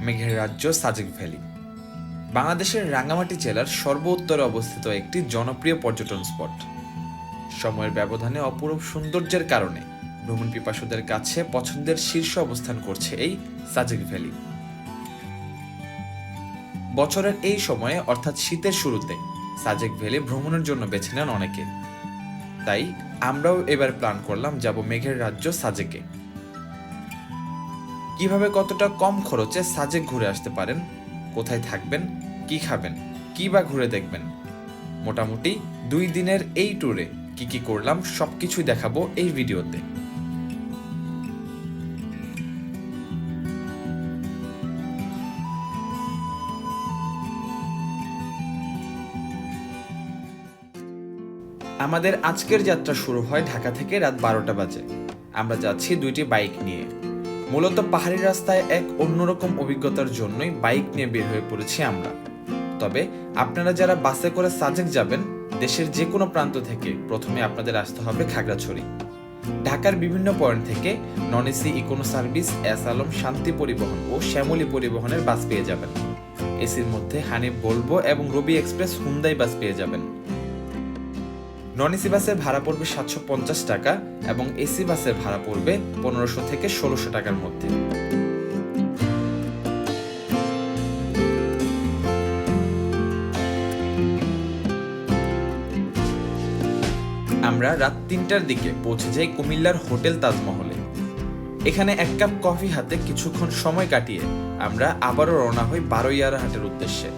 মেঘের রাজ্য সাজেক ভ্যালি। বাংলাদেশের রাঙ্গামাটি জেলার সর্ব উত্তরে অবস্থিত একটি জনপ্রিয় পর্যটন স্পট। সময়ের ব্যবধানে অপরূপ সৌন্দর্যের কারণে ভ্রমণ পিপাসুদের কাছে পছন্দের শীর্ষ অবস্থান করছে এই সাজেক ভ্যালি। বছরের এই সময়ে, অর্থাৎ শীতের শুরুতে, সাজেক ভ্যালি ভ্রমণের জন্য বেছে নেন অনেকে। তাই আমরাও এবার প্ল্যান করলাম যাব মেঘের রাজ্য সাজেকে। কীভাবে কতটা কম খরচে সাজেক ঘুরে আসতে পারেন, কোথায় থাকবেন, কি খাবেন, কি বা ঘুরে দেখবেন? মোটামুটি দুই দিনের এই ট্যুরে কি কি করলাম সবকিছুই দেখাবো এই ভিডিওতে। আমাদের আজকের যাত্রা শুরু হয় ঢাকা থেকে রাত বারোটা বাজে। আমরা যাচ্ছি দুইটি বাইক নিয়ে। মূলত পাহাড়ি রাস্তায় এক অন্যরকম অভিজ্ঞতার জন্যই বাইক নিয়ে বের হয়ে পড়েছি আমরা। তবে আপনারা যারা বাসে করে সাজেক যাবেন, দেশের যে কোনো প্রান্ত থেকে প্রথমে আপনাদের আসতে হবে খাগড়াছড়ি। ঢাকার বিভিন্ন পয়েন্ট থেকে non AC econo service, S Alam, Shanti Paribahan ও শ্যামলী পরিবহনের বাস পেয়ে যাবেন। এসির মধ্যে হানিফ বলব এবং রবি এক্সপ্রেস, হুন্দাই বাস পেয়ে যাবেন। নন এসি বাসের ভাড়া পড়বে সাতশো পঞ্চাশ টাকা এবং এসি বাসের ভাড়া পড়বে পনেরোশো থেকে ষোলোশো টাকার মধ্যে। আমরা রাত তিনটার দিকে পৌঁছে যাই কুমিল্লার হোটেল তাজমহলে। এখানে এক কাপ কফি হাতে কিছুক্ষণ সময় কাটিয়ে আমরা আবারও রওনা হই বারোইয়ারা হাটের উদ্দেশ্যে।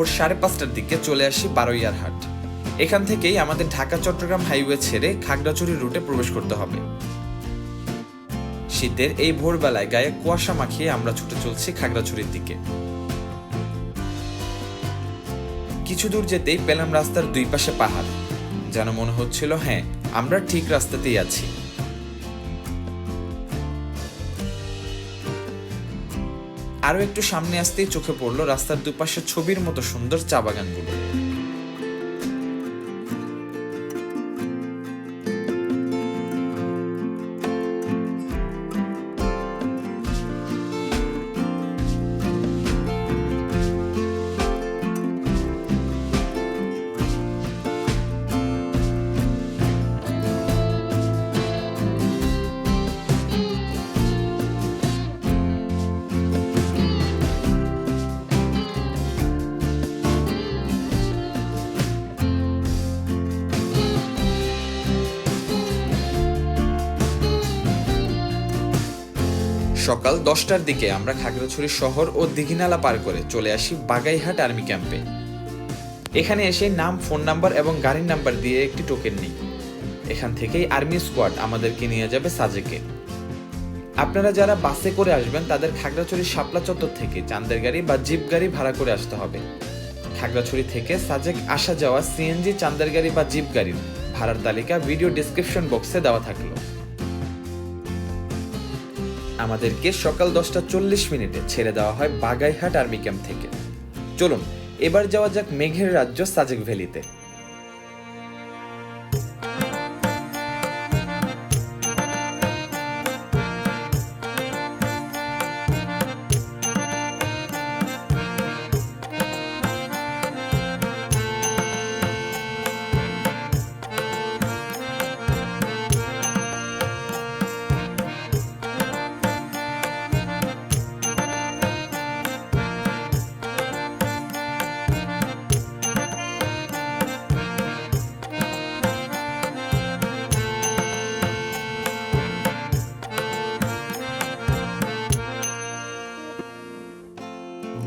ভোর সাড়ে পাঁচটার দিকে চলে আসি বারোইয়ার হাট। এখান থেকেই আমাদের ঢাকা, চট্টগ্রাম হাইওয়ে ছেড়ে খাগড়াছড়ি রুটে প্রবেশ করতে হবে। শীতের এই ভোরবেলায় গায়ে কুয়াশা মাখিয়ে আমরা ছুটে চলছি খাগড়াছড়ির দিকে। কিছু দূর যেতেই পেলাম রাস্তার দুই পাশে পাহাড়। যেন মনে হচ্ছিল হ্যাঁ আমরা ঠিক রাস্তাতেই আছি। আরও একটু সামনে আসতেই চোখে পড়ল রাস্তার দুপাশে ছবির মতো সুন্দর চা বাগানগুলো। সকাল দশটার দিকে আমরা খাগড়াছড়ি শহর ও দিঘিনালা পার করে চলে আসি বাগাইহাট আর্মি ক্যাম্পে। এখানে এসে নাম, ফোন নাম্বার এবং গাড়ির নাম্বার দিয়ে একটি টোকেন নিই। এখান থেকেই আর্মি স্কোয়াড আমাদেরকে নিয়ে যাবে সাজেকে। আপনারা যারা বাসে করে আসবেন, তাদের খাগড়াছড়ি শাপলা চত্বর থেকে চান্দের গাড়ি বা জিপ গাড়ি ভাড়া করে আসতে হবে। খাগড়াছড়ি থেকে সাজেক আসা যাওয়া সিএনজি, চান্দের গাড়ি বা জিপ গাড়ির ভাড়ার তালিকা ভিডিও ডিসক্রিপশন বক্সে দেওয়া থাকল। আমাদেরকে সকাল দশটা চল্লিশ মিনিটে ছেড়ে দেওয়া হয় বাগাইহাট আর্মি ক্যাম্প থেকে। চলুন, এবার যাওয়া যাক মেঘের রাজ্য সাজেক ভ্যালিতে।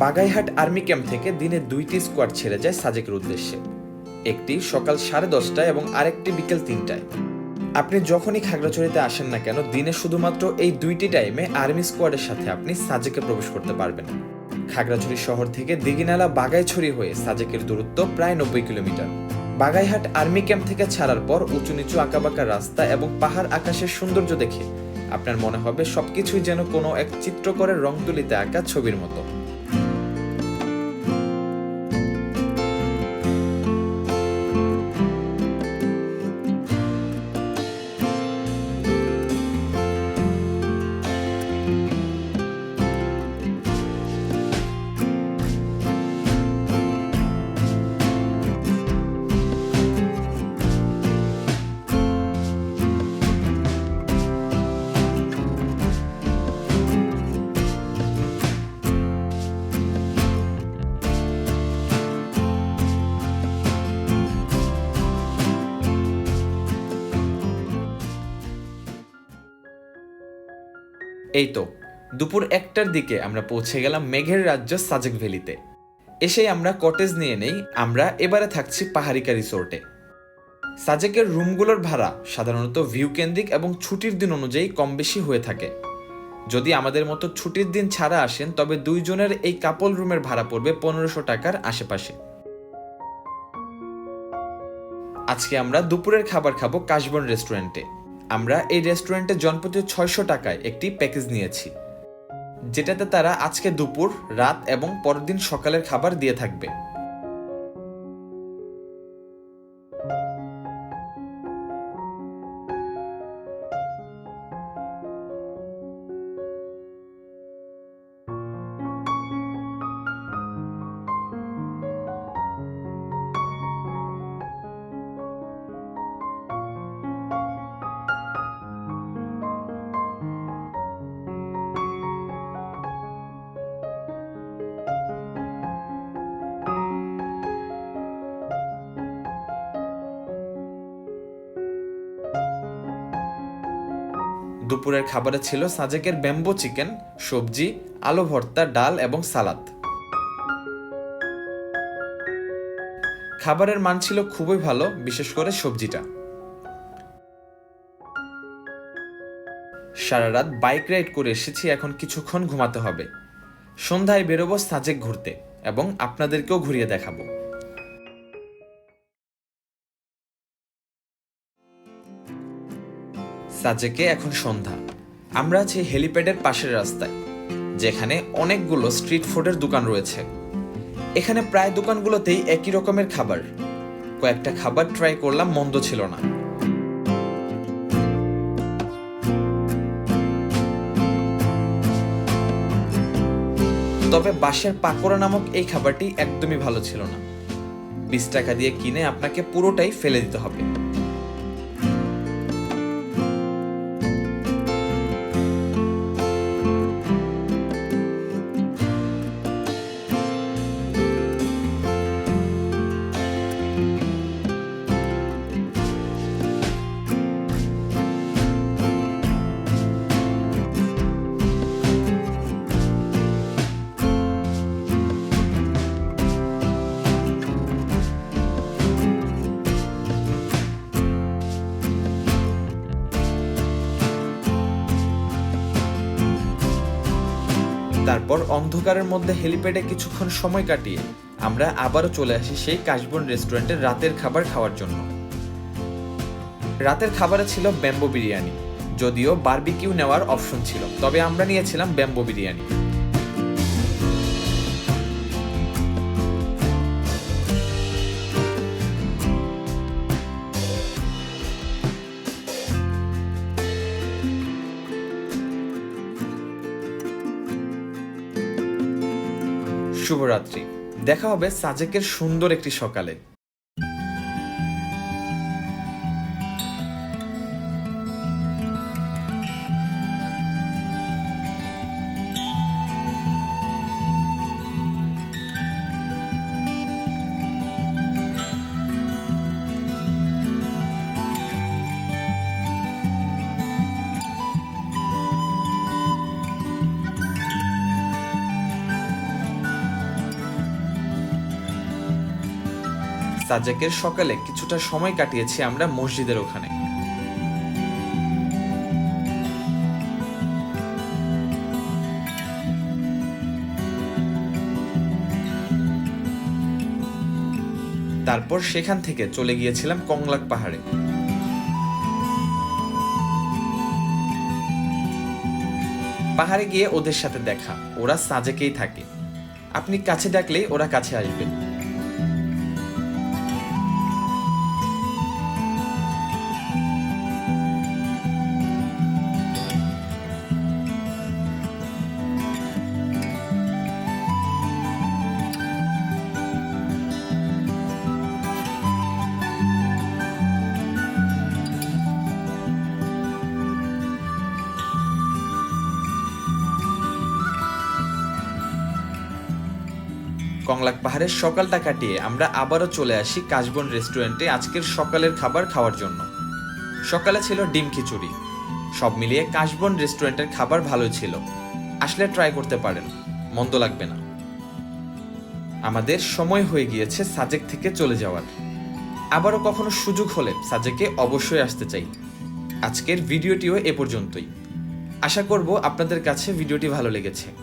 বাগাইহাট আর্মি ক্যাম্প থেকে দিনে দুইটি স্কোয়াড ছেড়ে যায় সাজেকের উদ্দেশ্যে। একটি সকাল সাড়ে দশটায় এবং আরেকটি বিকেল তিনটায়। আপনি যখনই খাগড়াছড়িতে আসেন না কেন, দিনে শুধুমাত্র এই দুইটি টাইমে আর্মি স্কোয়াডের সাথে আপনি সাজেকে প্রবেশ করতে পারবেন। খাগড়াছড়ি শহর থেকে দিঘিনালা বাগাইছড়ি হয়ে সাজেকের দূরত্ব প্রায় নব্বই কিলোমিটার। বাগাইহাট আর্মি ক্যাম্প থেকে ছাড়ার পর উঁচু নিচু আঁকাবাঁকা রাস্তা এবং পাহাড় আকাশের সৌন্দর্য দেখে আপনার মনে হবে সবকিছুই যেন কোনো এক চিত্রকরের রং তুলিতে আঁকা ছবির মতো। এই তো, দুপুর একটার দিকে আমরা পৌঁছে গেলাম মেঘের রাজ্য সাজেক ভ্যালিতে। এসেই আমরা কটেজ নিয়ে নেই, আমরা এবারে থাকছি পাহাড়িকা রিসোর্টে। সাজেকের রুমগুলোর ভাড়া সাধারণত ভিউ কেন্দ্রিক এবং ছুটির দিন অনুযায়ী কম বেশি হয়ে থাকে। যদি আমাদের মতো ছুটির দিন ছাড়া আসেন, তবে দুইজনের এই কাপল রুমের ভাড়া পড়বে পনেরোশো টাকার আশেপাশে। আজকে আমরা দুপুরের খাবার খাব কাশবন রেস্টুরেন্টে। আমরা এই রেস্টুরেন্টে জনপ্রতি ছয়শো টাকায় একটি প্যাকেজ নিয়েছি, যেটাতে তারা আজকে দুপুর, রাত এবং পরের দিন সকালের খাবার দিয়ে থাকবে। দুপুরের খাবারে ছিল সাজেকের ব্যাম্বো চিকেন, সবজি, আলু ভর্তা, ডাল এবং সালাদ। খাবারের মান ছিল খুবই ভালো, বিশেষ করে সবজিটা। সারা রাত বাইক রাইড করে এসেছি, এখন কিছুক্ষণ ঘুমাতে হবে। সন্ধ্যায় বেরোবো সাজেক ঘুরতে এবং আপনাদেরকেও ঘুরিয়ে দেখাবো। সাজেকে এখন সন্ধ্যা। আমরা আছি হেলিপ্যাডের পাশের রাস্তায়, যেখানে অনেকগুলো স্ট্রিট ফুডের দোকান রয়েছে। এখানে প্রায় দোকানগুলোতেই একই রকমের খাবার। কয়েকটা খাবার ট্রাই করলাম, মন্দ ছিল না। তবে বাঁশের পাকোড়া নামক এই খাবারটি একদমই ভালো ছিল না। বিশ টাকা দিয়ে কিনে আপনাকে পুরোটাই ফেলে দিতে হবে। অন্ধকারের মধ্যে হেলিপ্যাডে কিছুক্ষণ সময় কাটিয়ে আমরা আবারও চলে আসি সেই কাশবন রেস্টুরেন্টে রাতের খাবার খাওয়ার জন্য। রাতের খাবারে ছিল ব্যাম্বো বিরিয়ানি, যদিও বার্বিকিউ নেওয়ার অপশন ছিল, তবে আমরা নিয়েছিলাম ব্যাম্বো বিরিয়ানি। শুভরাত্রি। দেখা হবে সাজেকের সুন্দর একটি সকালে। সাজেকের সকালে কিছুটা সময় কাটিয়েছি আমরা মসজিদের ওখানে। তারপর সেখান থেকে চলে গিয়েছিলাম কংলাক পাহাড়ে। পাহাড়ে গিয়ে ওদের সাথে দেখা। ওরা সাজেকেই থাকে। আপনি কাছে ডাকলেই ওরা কাছে আসবে। কংলাক পাহাড়ের সকালটা কাটিয়ে আমরা আবারও চলে আসি কাশবন রেস্টুরেন্টে আজকের সকালের খাবার খাওয়ার জন্য। সকালে ছিল ডিম খিচুড়ি। সব মিলিয়ে কাশবন রেস্টুরেন্টের খাবার ভালোই ছিল। আসলে ট্রাই করতে পারেন, মন্দ লাগবে না। আমাদের সময় হয়ে গিয়েছে সাজেক থেকে চলে যাওয়ার। আবারও কখনো সুযোগ হলে সাজেকে অবশ্যই আসতে চাই। আজকের ভিডিওটিও এ পর্যন্তই। আশা করব আপনাদের কাছে ভিডিওটি ভালো লেগেছে।